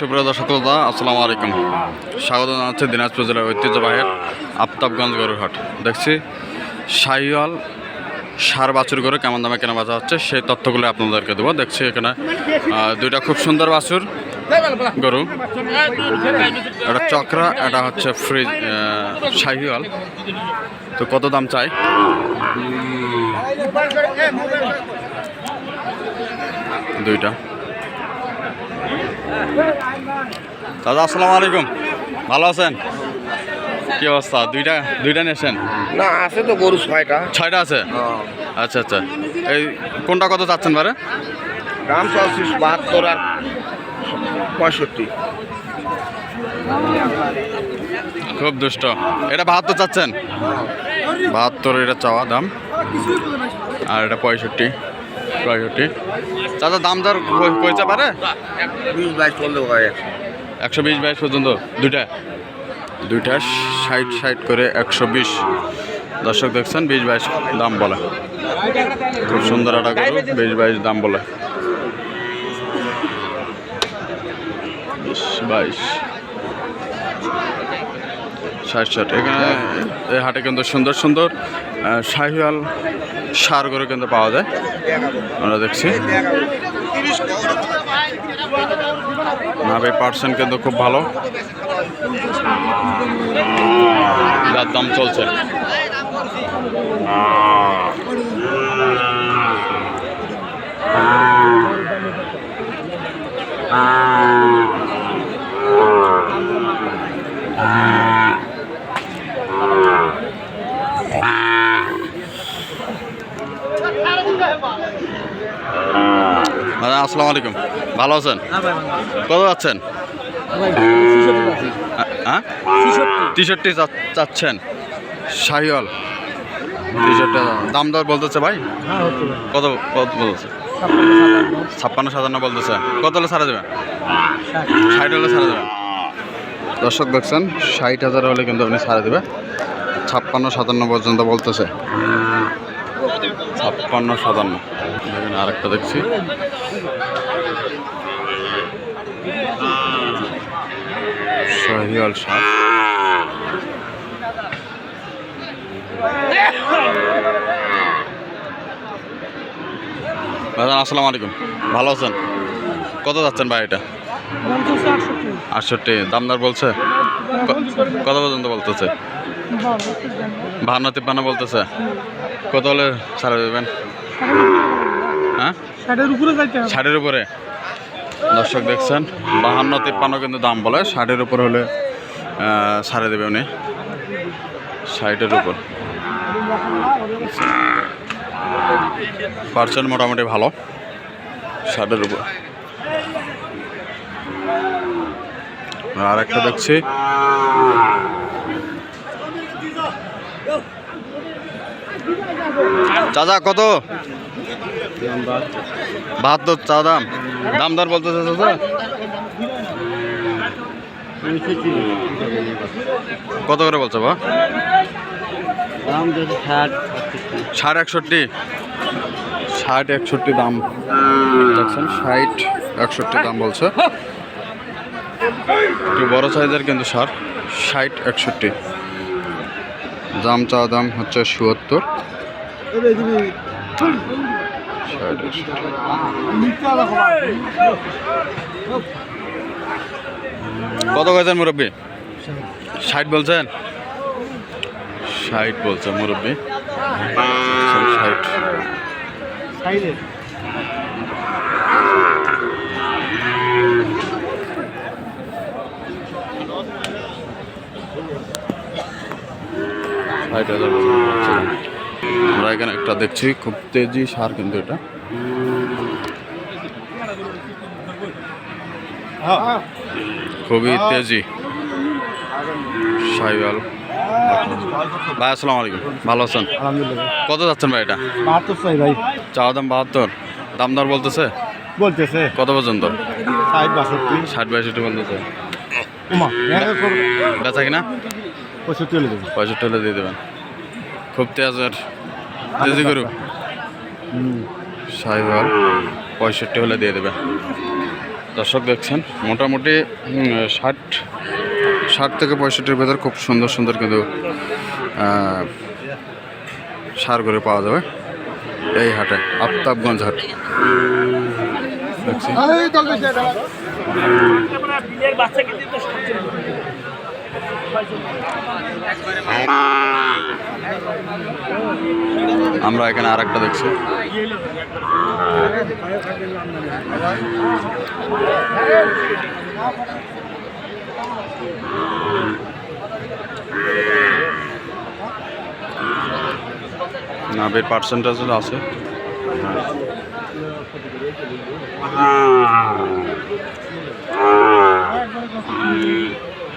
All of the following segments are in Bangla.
সুপ্রিয় দর্শক শ্রোতা, আসসালামু আলাইকুম। স্বাগত জানাচ্ছি দিনাজপুর জেলার ঐতিহ্যবাহী আফতাবগঞ্জ গরুর হাট দেখছি শাহিওয়াল সার বাছুর গরু কেমন দামে কেনা বেচা হচ্ছে সেই তথ্যগুলো আপনাদেরকে দেবো। দেখছি এখানে দুইটা খুব সুন্দর বাছুর গরু। এটা চক্রা এটা হচ্ছে ফ্রিজ শাহিওয়াল। তো কত দাম চাই? দুইটা। দাদা আসসালামু আলাইকুম। ভালো আছেন? কি অবস্থা? দুইটা দুইটা নিয়েছেন? না আছে তো গরু ছয়টা। ছয়টা আছে? আচ্ছা আচ্ছা। এই কোনটা কত চাচ্ছেন বারে? দাম চলছে বাহাত্তর আর পঁয়ষট্টি। খুব দুষ্ট। এটা বাহাত্তর চাচ্ছেন? বাহাত্তর এটা চাওয়া দাম। আর এটা পঁয়ষট্টি। পঁয়ষট্টি চাচা, দাম দর কই- কইতে পারে? বিশ বাইশ চলতে পারে একশো বিশ বাইশ পর্যন্ত, দুইটা? দুইটা, ষাট ষাট করে একশো বিশ। দর্শক দেখছেন, বিশ বাইশ দাম বলে। খুব সুন্দর একটা গরু, বিশ বাইশ দাম বলে। বাইশ। ষাট ষাট, এখানে এই হাটে কিন্তু সুন্দর সুন্দর শাহিওয়াল সার গরু কিন্তু পাওয়া যায়। আমরা দেখছি। নাভি পার্সেন্ট কিন্তু খুব ভালো। যার দাম চলছে। দাদা আসসালামু আলাইকুম। ভালো আছেন? কত যাচ্ছেন? হ্যাঁ? টি-শার্টটি চাচ্ছেন শাহিওয়াল। টি শার্টটা দাম দর বলতেছে ভাই? কত কত বলতেছে? ছাপ্পান্ন সাতান্ন বলতেছে। কত হলে ছাড়া দেবেন ষাট। হলে ছাড়া দেবেন দর্শক দেখছেন ষাট হাজার হলে কিন্তু আপনি ছাড়া দেবে। ছাপ্পান্ন সাতান্ন পর্যন্ত বলতেছে। ছাপ্পান্ন সাতান্ন। আরেকটা দেখছি। শাহিওয়াল দাদা, আসসালামু আলাইকুম। ভালো আছেন? কত যাচ্ছেন ভাই এটা? আটষট্টি। দামদার বলছে? কত পর্যন্ত বলতেছে? বাহান্ন তিপ্পান্ন বলতেছে। কত হলে ছাড়া দেবেন? হ্যাঁ? ষাটের উপরে। দর্শক দেখছেন, বাহান্ন তিপ্পান্ন কিন্তু দাম বলে, ষাটের উপর হলে ছাড়ে দেবে উনি। ষাটের উপর। পার্সেন্ট মোটামুটি ভালো। ষাটের উপর। আর একটা দেখছি। চাচা, কত? বাহাত্তর চা দাম। দাম দর বলতেছে, চাচা? কত করে বলছো বা ষাট ষাট একষট্টি? ষাট একষট্টি দাম। দেখছেন ষাট একষট্টি দাম বলছে। একটু বড় সাইজের কিন্তু সার ষাট একষট্টি। দাম চা দাম হচ্ছে চুয়াত্তর ষাট একষট্টি। কত গেছেন মুরব্বী? ষাট। বলছেন? ষাট বলছে মুরব্বী। ষাট। আমরা এখানে একটা দেখছি খুব তেজি সার কিন্তু এটা। খুবই তেজি। সাইওয়াল ভাই আসসালামু আলাইকুম। ভালো আছেন? কত যাচ্ছেন ভাই এটা? বাহাত্তর চাই ভাই। চাওয়া দাম বাহাত্তর। দাম দর বলতেছে? বলতেছে। কত পর্যন্ত? ষাট বাষট্টি। ষাট বলতেছে উমা বেচা কিনা? পঁয়ষট্টি হলে দেবো। পঁয়ষট্টি হলে দিয়ে দেবেন। খুব তেজের। তেজি গরু? সাইওয়াল পঁয়ষট্টি হলে দিয়ে দেবে দর্শক দেখছেন, মোটামুটি ষাট ষাট থেকে পঁয়ষট্টির ভেতর খুব সুন্দর সুন্দর কিন্তু সার করে পাওয়া যাবে এই হাটে, আফতাবগঞ্জ হাট। দেখছি। আমরা এখানে আর একটা দেখছি নাবের পার্সেন্টেজ আছে।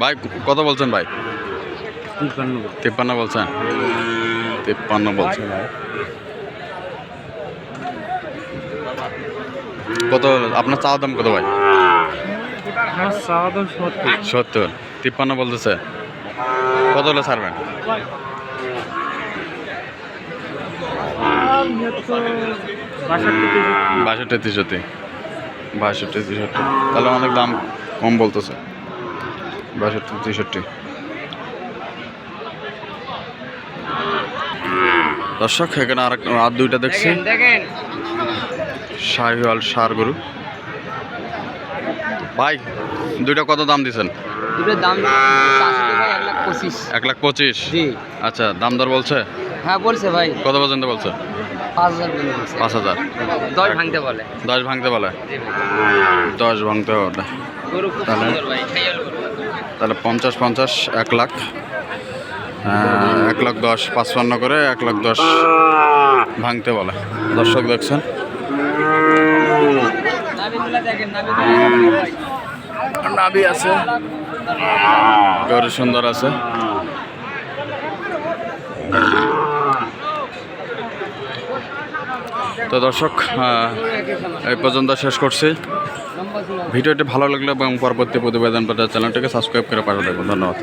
ভাই কত বলছেন ভাই? তিপ্পান্ন বলছেন? তিপ্পান্ন বলছেন। কত আপনার চাওয়া দাম কত ভাই? সত্তর। তিপ্পান্ন বলতেছে। কত হলে ছাড়বেন? বাষট্টি তেষট্টি। বাষট্টি তেষট্টি। তাহলে অনেক দাম কম বলতেছে। বাষট্টি তেষট্টি। দর্শক এখানে আর আর দুইটা দেখছি। শাহিওয়াল সার গরু। ভাই দুইটা কত দাম দাম এক লাখ পঁচিশ। আচ্ছা দাম দর বলছে? হ্যাঁ বলছে ভাই। কত পর্যন্ত বলছে? পাঁচ হাজার দশ ভাঙতে বলে। দশ ভাঙতে বলে? দশ ভাঙতে বলে। তাহলে? তাহলে পঞ্চাশ পঞ্চাশ এক লাখ। এক লাখ দশ পাঁচপান্ন করে এক লাখ দশ ভাঙতে বলে। দর্শক দেখছেন? নাবি আছে। গরু সুন্দর আছে। তো দর্শক এই পর্যন্ত শেষ করছি। ভিডিওটি ভালো লাগলে এবং পরবর্তী প্রতিবেদন পেতে চ্যানেলটিকে সাবস্ক্রাইব করে পাঠাতে ধন্যবাদ।